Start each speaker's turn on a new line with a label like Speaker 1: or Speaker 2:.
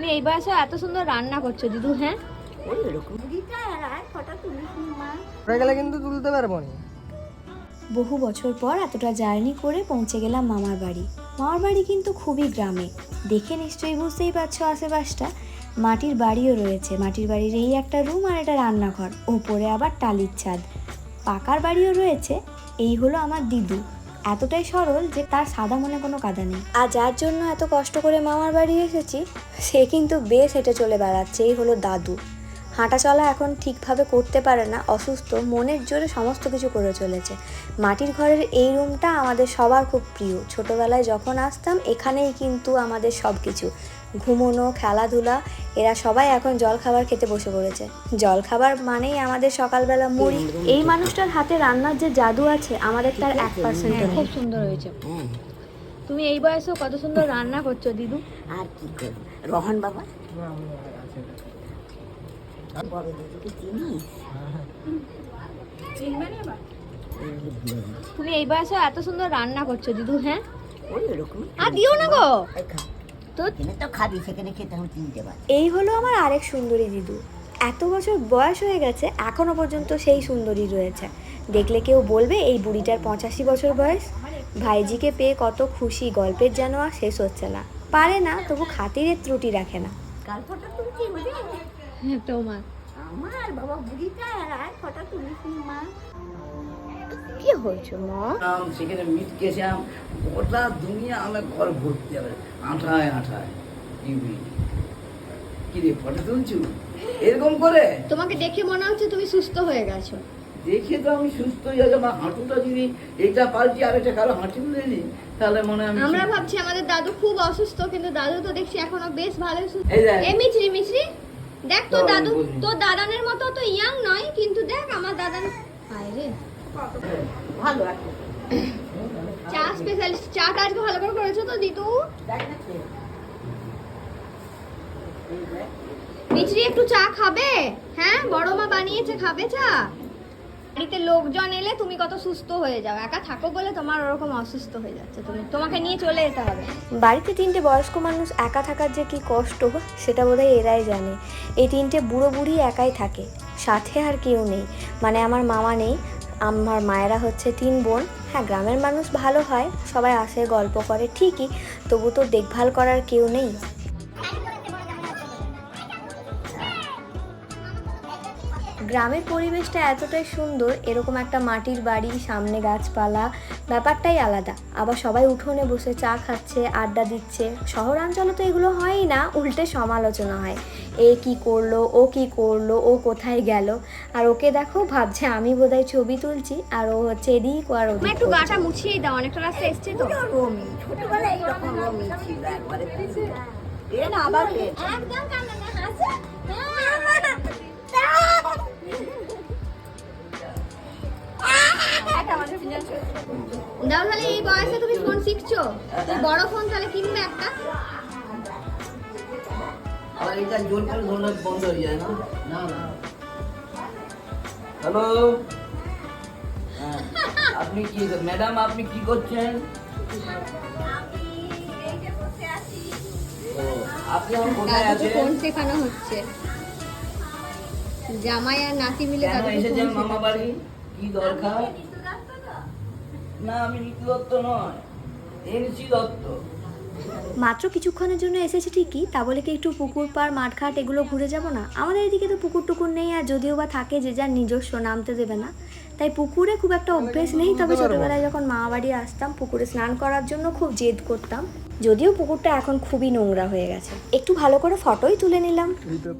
Speaker 1: তুমি এই বয়সে এত সুন্দর রান্না করছ দিদু হ্যাঁ?
Speaker 2: ওই এরকম
Speaker 3: গেলে কিন্তু তুলতে পারব না।
Speaker 4: বহু বছর পর এতটা জার্নি করে পৌঁছে গেলাম মামার বাড়ি। মামার বাড়ি কিন্তু খুবই গ্রামে। দেখে নিশ্চয়ই বুঝতেই পারছ আশেপাশটা। মাটির বাড়িও রয়েছে। মাটির বাড়ির এই একটা রুম আর একটা রান্নাঘর। ওপরে আবার টালির ছাদ। পাকার বাড়িও রয়েছে। এই হলো আমার দিদু। এতটাই সরল যে তার সাদা মনে কোনো কাদা নেই। আর যার জন্য এত কষ্ট করে মামার বাড়ি এসেছি, সে কিন্তু বেশ হেঁটে চলে বেড়াচ্ছে, এই হলো দাদু। হাঁটা চলা এখন ঠিকভাবে করতে পারে না অসুস্থ মনের জোরে সমস্ত কিছু করে চলেছে। মাটির ঘরের এই রুমটা আমাদের সবার খুব প্রিয়। ছোটবেলায় যখন আসতাম এখানেই কিন্তু আমাদের সব কিছু ঘুমোনো খেলাধুলা এরা সবাই এখন জল খাবার খেতে বসে পড়েছে। জল খাবার মানেই আমাদের সকালবেলা মুড়ি। এই মানুষটার হাতে রান্নার যে জাদু আছে আমাদের তার এক পার্সেন্ট
Speaker 1: খুব সুন্দর হয়েছে।
Speaker 2: হ্যাঁ
Speaker 1: তুমি এই বয়সেও কত সুন্দর রান্না করছ দিদু?
Speaker 2: আর কি করব? রহন বাবা? বড় দিদিকে চিনিস
Speaker 1: তুমি এই বয়সে এত সুন্দর রান্না করছ দিদু হ্যাঁ?
Speaker 2: ওই এরকম
Speaker 1: আর দিও না গো।
Speaker 2: এই
Speaker 1: তো
Speaker 2: এখানে তো খাবি সেখানে খেতে আমি চিনতে পারি
Speaker 4: এই হলো আমার আরেক সুন্দরী দিদু। এত বছর বয়স হয়ে গেছে এখনও পর্যন্ত সেই সুন্দরী রয়েছে। দেখলে কেউ বলবে এই বুড়িটার পঁচাশি বছর বয়স। ভাইজিকে পেয়ে কত খুশি গল্পের যেন আর শেষ হচ্ছে না। পারে না তবু খাতিরের ত্রুটি রাখে না।
Speaker 2: তুলছি বুঝলি?
Speaker 1: হ্যাঁ, তোমার।
Speaker 2: আমার বাবা বুড়িটা আর আর ফটো তুলিস মা?
Speaker 1: কি হয়েছে মা?
Speaker 5: সেখানে মিট গোটা দুনিয়া আমার ঘর ভর্তি হবে। আঠায় আঠায়। টিভি কি রে ফটো তুলছু? এরকম করে?
Speaker 1: তোমাকে দেখে মনে হচ্ছে তুমি সুস্থ হয়ে গেছো।
Speaker 5: দেখে তো আমি সুস্থ হয়ে আমার হাঁটুটা যদি এটা পাল্টি আর এটা কারও হাঁটু তুলে দিই তাহলে মনে হয় আমি
Speaker 1: আমরা ভাবছি আমাদের দাদু খুব অসুস্থ কিন্তু দাদু তো দেখছি এখনও বেশ ভালোই সুস্থ।
Speaker 5: এই।
Speaker 1: মিছরি মিছরি। দেখ তোর দাদু। তোর দাদানের মতো তো ইয়াং নয় কিন্তু দেখ আমার দাদান বাইরে।
Speaker 2: ভালো আছে
Speaker 1: চা স্পেশালিস্ট চা কাজ ভালো করে করেছ তো
Speaker 2: দেখ।
Speaker 1: মিছরি একটু চা খাবে? হ্যাঁ বড় মা বানিয়েছে খাবে চা? বাড়িতে লোকজন এলে তুমি কত সুস্থ হয়ে যাও। একা থাকো বলে তোমার ওরকম অসুস্থ হয়ে যাচ্ছে। তুমি তোমাকে নিয়ে চলে যেতে হবে।
Speaker 4: বাড়িতে তিনটে বয়স্ক মানুষ একা থাকার যে কি কষ্ট, সেটা বোধহয় এরাই জানে। এই তিনটে বুড়ো বুড়ি একাই থাকে। সাথে আর কেউ নেই। মানে আমার মামা নেই, আমার মায়েরা হচ্ছে তিন বোন। হ্যাঁ গ্রামের মানুষ ভালো হয়, সবাই আসে, গল্প করে, ঠিকই। তবু তো দেখভাল করার কেউ নেই। গ্রামের পরিবেশটা এতটাই সুন্দর এরকম একটা মাটির বাড়ি সামনে গাছপালা ব্যাপারটাই আলাদা। আবার সবাই উঠোনে বসে চা খাচ্ছে আড্ডা দিচ্ছে। শহরাঞ্চলে তো এগুলো হয়ই না উল্টে সমালোচনা হয়। এ কি করল ও কি করল ও কোথায় গেল? আর ওকে দেখো ভাবছে আমি বোধহয় ছবি তুলছি আর ও হচ্ছে এদিক আর ওদিক
Speaker 1: একটু গাটা মুছিয়ে দাও অনেকটা রাস্তা এসছে তো।
Speaker 2: ছোটবেলায় এইরকম রমি ছিল একবারে। এ না আবার
Speaker 1: একদম কান্না না হাসে। দাও তাহলে এই বয়সে তুমি ফোন শিখছো। তুমি বড় ফোন তাহলে কিনবে একটা।
Speaker 5: আবার এটা জোর করে ধরলে বন্ধ হয়ে যায় না? না না। হ্যালো আপনি কি ম্যাডাম আপনি কি করছেন? আপনি এখন কোথায় আছেন?
Speaker 1: ফোন শেখানো হচ্ছে। জামাই আর নাতি মিলে
Speaker 5: এসেছেন মামা বাড়ি কি দরকার? না, আমি ঋতু দত্ত নয়, এনসি দত্ত।
Speaker 4: মাত্র কিছুক্ষণের জন্য এসেছি ঠিকই, তা বলে কি একটু পুকুর পাড়, মাঠঘাট এগুলো ঘুরে যাব না? আমাদের এদিকে তো পুকুর টুকুর নেই আর যদিও বা থাকে যে যার নিজস্ব নামতে দেবে না। তাই পুকুরে খুব একটা অভ্যেস নেই, তবে ছোটবেলায় যখন মা বাড়ি আসতাম, পুকুরে স্নান করার জন্য খুব জেদ করতাম। যদিও পুকুরটা এখন খুবই নোংরা হয়ে গেছে। একটু ভালো করে ফটোই তুলে নিলাম।